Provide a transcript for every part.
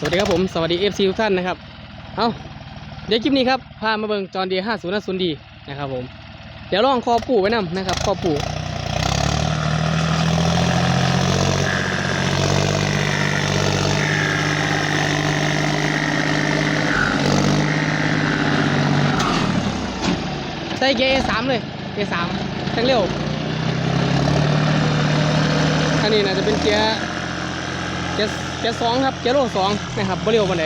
สวัสดีครับผม สวัสดี FC ทุกท่านนะครับ เอาเดี๋ยวคลิปนี้ครับพามาเบิ่งจอร์เดีย50น่าสุนดีนะครับผม เดี๋ยวลองคอปู่ไว้นำนะครับคอปู่ใส่เกียร์ A3 เลย A3 ทั้งเร็วอันนี้น่าจะเป็นเกียร์เกียร์ เกียร์สองครับเกียร์โลสองนะครับบ่เร็วปานใด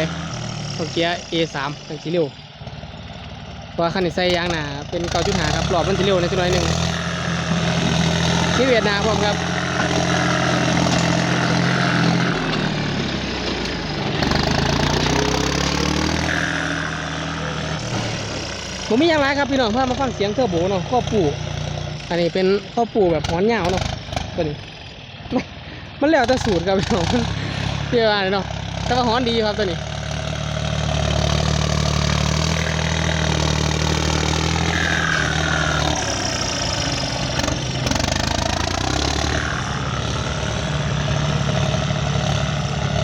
ของเกียร์ A3 ทั้งสีเร็วเพราะว่าคันนี้ใส่ยางหนาเป็นเก้าจุดหาครับรอบมันสีเร็วในตัวน้อยหนึ่งนี่เวียดนามพร้อมครับผมมีอย่างไรครับพี่น้องพามาฟังเสียงเทอร์โบเนาะข้อปู่อันนี้เป็นข้อปู่แบบหอนยาวเนาะตัวนี้มันแล้วแต่สูตรครับพี่น้อง เปรี้ยอะไรเนาะแต่ว่าหอนดีครับตัวนี้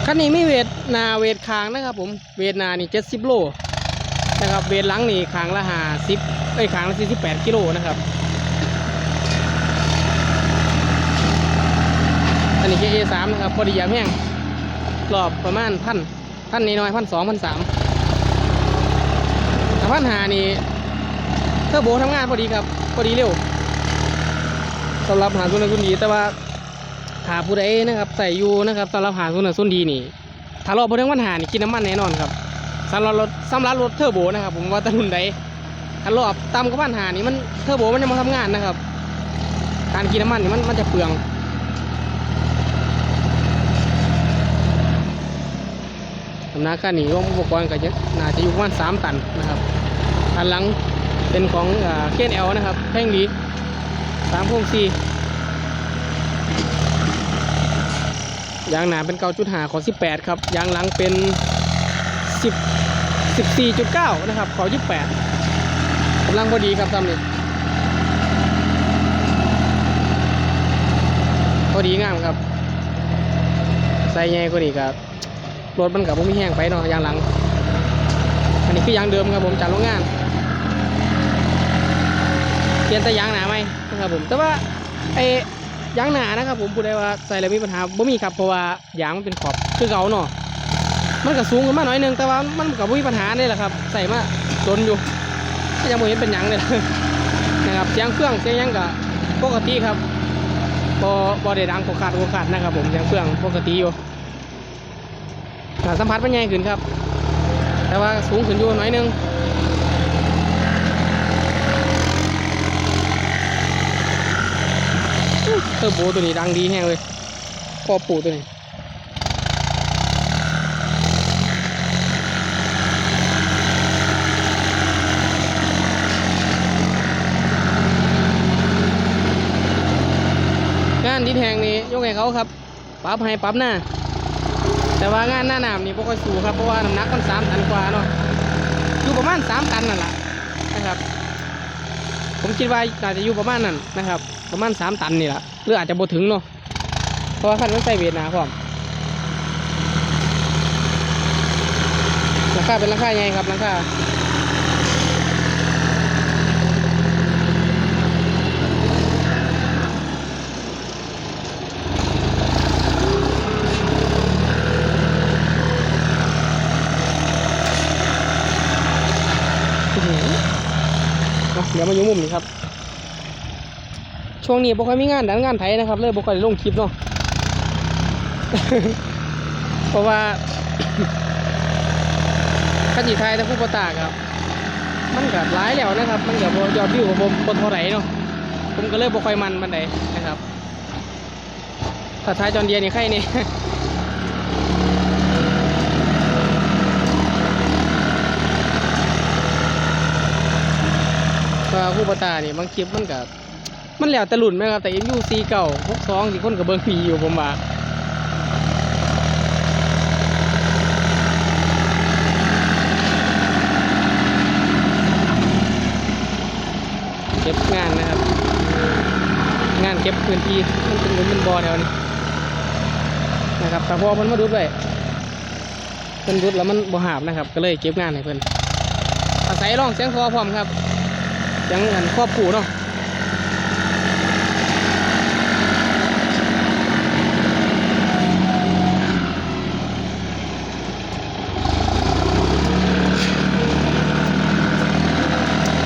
คันนี้มีเวทนาเวทคางนะครับผมเวทนานี่เจ็ดสิบโลนะครับเวทหลังนี่คางละห้าสิบไอ้ยคางละสี่สิบแปดกิโลนะครับ อันนี้แค่เอสามนะครับพอดียามแห้ง รอบประมาณพันพันนี้น้อยพันสองพันสามถ้าพันหานี่เทอร์โบทำงานพอดีครับ พอดีเร็วสำหรับหาทุนทุนดี แต่ว่าหาผู้ใดนะครับใส่อยู่นะครับสำหรับหาทุนทุนดีนี่ถ้ารอบพอถึงปัญหานี่กินน้ำมันแน่นอนครับสำหรับรถสำหรับรถเทอร์โบนะครับ ผมว่าตะรุ่นใดถ้ารอบต่ำกว่าปัญหานี่มันเทอร์โบมันจะมาทำงานนะครับ การกินน้ำมันนี่มันมันจะเปลืองำนักการหนีร่วมอุปกรณ์ก็จะน่าจะอยู่ประมาณสามตันนะครับอันหลังเป็นของเคนเอลนะครับแท่งดีสามพวงซียางหนาเป็นเก้าจุดหาขอสิบแปดครับยางหลังเป็นสิบสิบสี่จุดเก้านะครับขอยี่แปดกำลังพอดีครับทำนี่พอดีงามครับใส่ใหญ่กว่านี้ครับ รถมันกับผมมีแห้งไปเนาะยางหลัง อันนี้คือยางเดิมครับผมจากโรงงานเปลี่ยนแต่ยางหนาไหมนะครับผมแต่ว่าไอ้ยางหนานะครับผมพูดได้ว่าใส่แล้วมีปัญหาบ่มีครับเพราะว่ายางมันเป็นขอบคือเก่าเนาะมันก็สูงขึ้นมาหน่อยหนึงแต่ว่ามันก็บ่มีปัญหาเนี่ยแหละครับ ใส่มาจนอยู่ก็ยังบ่เห็นเป็นยังเลยนะครับเสียงเครื่องเสียงยังก็ปกติครับบ่บ่ได้ดังโกขาดโกขาดนะครับผมเสียงเครื่องปกติอยู่ สัมผัสมันใหญ่ขึ้นครับ แต่ว่าสูงขึ้นอยู่หน่อยนึงเทอร์โบตัวนี้ดังดีแห้งเลยพอปูตัวนี้งานดินแหงนี่ยกให้เขาครับปั๊บให้ปั๊บหน้า แต่ว่างานหน้าหนาวนี่บ่ค่อยสูครับเพราะว่าน้ำหนักมันสามตันกว่าเนาะอยู่ประมาณสามตันนั่นแหละนะครับ ผมคิดว่าอาจะอยู่ประมาณนั้นนะครับ ประมาณสามตันนี่แหละหรืออาจจะบ่ถึงเนาะเพราะว่าคันมันใส่เวทนาพร้อมราคาเป็นราคาไงครับราคา เดี๋ยวมาอยู่มุมนี้ครับ ช่วงนี้บ่ค่อยมีงานดันงานไถนะครับ เลยบ่ค่อยได้ลงคลิปเนาะเพราะว่าขันจีไทยแต่ผู้ประตากครับ มันก็ร้ายแล้วนะครับ มันก็บ่ยอดวิวของผมคนเท่าไหร่เนาะผมก็เลยบ่ค่อยมันมันใดนะครับถ้าท้ายจอนเดียนี่ใครนี่ ก็ผู้ประตานี่บางคลิปมันก็มันแล้วแต่รุ่นไหมครับแต่ MU4 เก่าพวกสองที่คนกับเบิ้งมีอยู่ผมว่าเก็บงานนะครับ งานเก็บพื้นที่มันเป็นเหมือนเป็นบอแถวนี้นะครับแต่พอมันมาดูด้วยพิ่นรุดแล้วมันบ่หาบนะครับ ก็เลยเก็บงานให้เพิ่นอาศัยร้องเสียงคอพร้อมครับ ยังอันครอบปู่เนาะ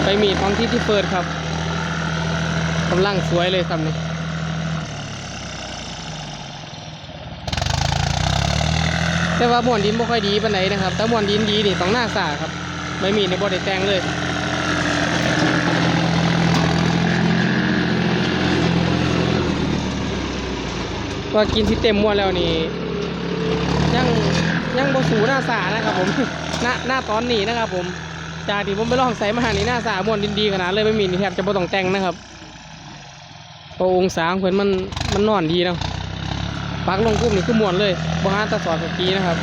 ไปมีท้องที่ที่เปิดครับกำลังสวยเลยครับนี่แต่ว่าม่วนดินไม่ค่อยดีปานไหนนะครับ แต่ม่วนดินดีนี่ต้องหน้าสาครับ ไม่มีในบ่ได้แต่งเลย ว่ากินที่เต็มมวนแล้วนี่ยังยังบสูหน้าสานะครับผมหน้าหน้าตอนนี้นะครับ ผมจากที่ผมไปลองใส่มาหานี่หน้าสาม่วนดินดีขนาดเลยไม่มีแทบจะบ่ต้องแต่งนะครับเพราะองศาของเพิ่นมันมันนอนดีเนาะปักลงกุ้มนี่คือมวนเลยบ่หาแตะสอดสกีนะครับ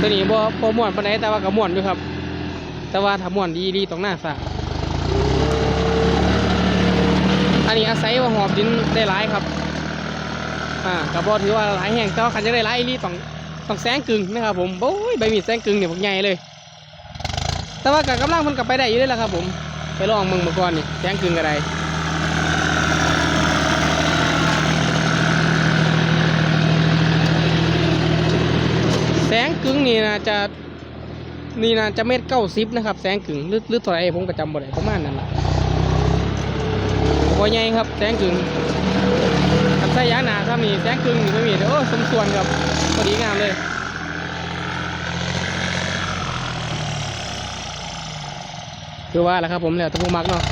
ตัวนี้บ่บ่ม่วนปานใดแต่ว่าก็มวนอยู่ครับ แต่ว่าถ้ามวนดีดีต้องหน้าสะ อันนี้อาศัยว่าหอบดินได้หลายครับ อ่าก็บ่ถือว่าหลายแห่งแต่ว่าคันจะได้หลายอีหลีต้องต้องแสงกึ่งนะครับผมโอ้ยใบมีดแสงกึ่งเนี่ยพวกใหญ่เลย แต่ว่ากับกำลังมันกลับไปได้อยู่เลยละครับ ผม ไปลองมึงมาก่อนนี่แจ้งกึ่งอะไรแสงกึ่งนี่นะจะนี่นะจะเม็ดเก้าซิบนะครับ แสงกึ่งหรือหรือเท่าไรผมก็จำบ่ได้ประมาณนั้นแหละ พอใหญ่ครับแสงกึ่งทำใส่ยางหนาถ้ามีแสงกึ่งนี่ไม่มีโอ้สมส่วนครับพอดีงามเลยคือว่าแหละครับผมแล้วแตะพูมักเนาะ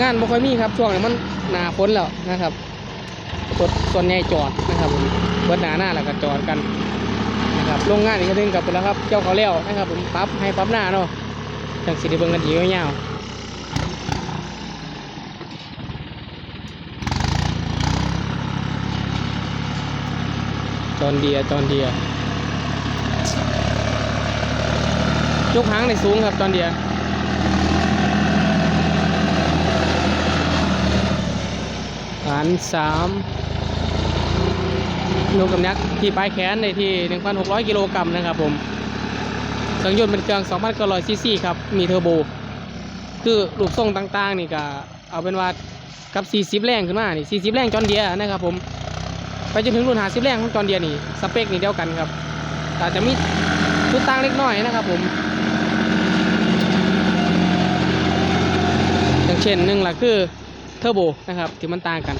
งานบ่ค่อยมีครับช่วงนี้มันหนาฝนแล้วนะครับ รถส่วนใหญ่จอดนะครับผมเบิดหนาหน้าแล้วก็จอดกันนะครับโรงงานนี่ก็ถึงกับไปแล้วครับ เจ้าเขาแล้วนะครับผมปั๊บให้ปั๊บหน้าเนาะจังสิได้เบิ่งกันทียาวๆจอนเดียจอนเดียยกหางในสูงครับจอนเดียฐานสาม นกกำยักษ์ที่ปลายแขนในที่ 1,600 กิโลกรัมนะครับผมเครื่องยนต์เป็นเครื่อง2,900ซีซีครับ มีเทอร์โบ คือรูปทรงต่างๆ นี่ก็เอาเป็นว่ากับ 40 แรงขึ้นมา นี่ 40 แรงจอนเดียนะครับผม ไปจนถึงรุ่นหาสิบแรงของจอนเดียนี่ สเปคนี่เดียวกันครับ แต่จะมีจุดต่างเล็กน้อยนะครับผม อย่างเช่นหนึ่งลักคือเทอร์โบนะครับที่มันต่างกัน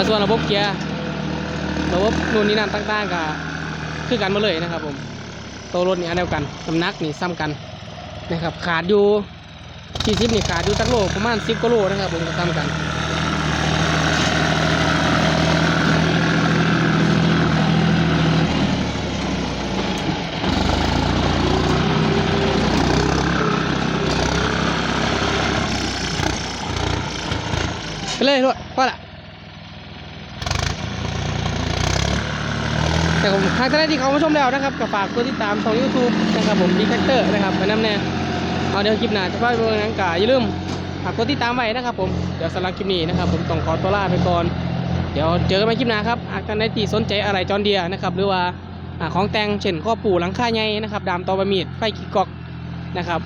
แต่ส่วนระบบเกียร์ระบบนู่นนี่นั่นต่างๆก็คือกันมาเลยนะครับผมตัวรถนี่อันเดียวกันน้ำหนักนี่ซ้ำกันนะครับขาดอยู่40นี่ขาดอยู่จักโลประมาณ10กิโลนะครับผมก็ซ้ำกันไปเลยด้วยพอละ แต่ผมทางท่านที่เขามาชมแล้วนะครับก็ฝากกดติดตามช่อง YouTube นะครับผมดีแคคเตอร์นะครับไปน้ำแน่เอาเดี๋ยวคลิปหน้าจะไปเบอร์นังกาอย่าลืมฝากกดติดตามไว้นะครับผมเดี๋ยวสำหรับคลิปนี้นะครับผมต้องขอตัวลาไปก่อนเดี๋ยวเจอกันใหม่คลิปหน้าครับหากท่านใดที่สนใจอะไรจอนเดียนะครับหรือว่าของแต่งเช่นข้อปู่หลังคาใหญ่นะครับดามตอบะมีดไฟกิกกอกนะครับ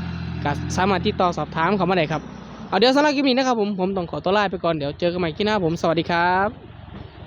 ก็สามารถติดต่อสอบถามเขามาได้ครับเอาเดี๋ยวสำหรับคลิปนี้นะครับผมผมต้องขอตัวลาไปก่อนเดี๋ยวเจอกันใหม่คลิปหน้าผมสวัสดีครับ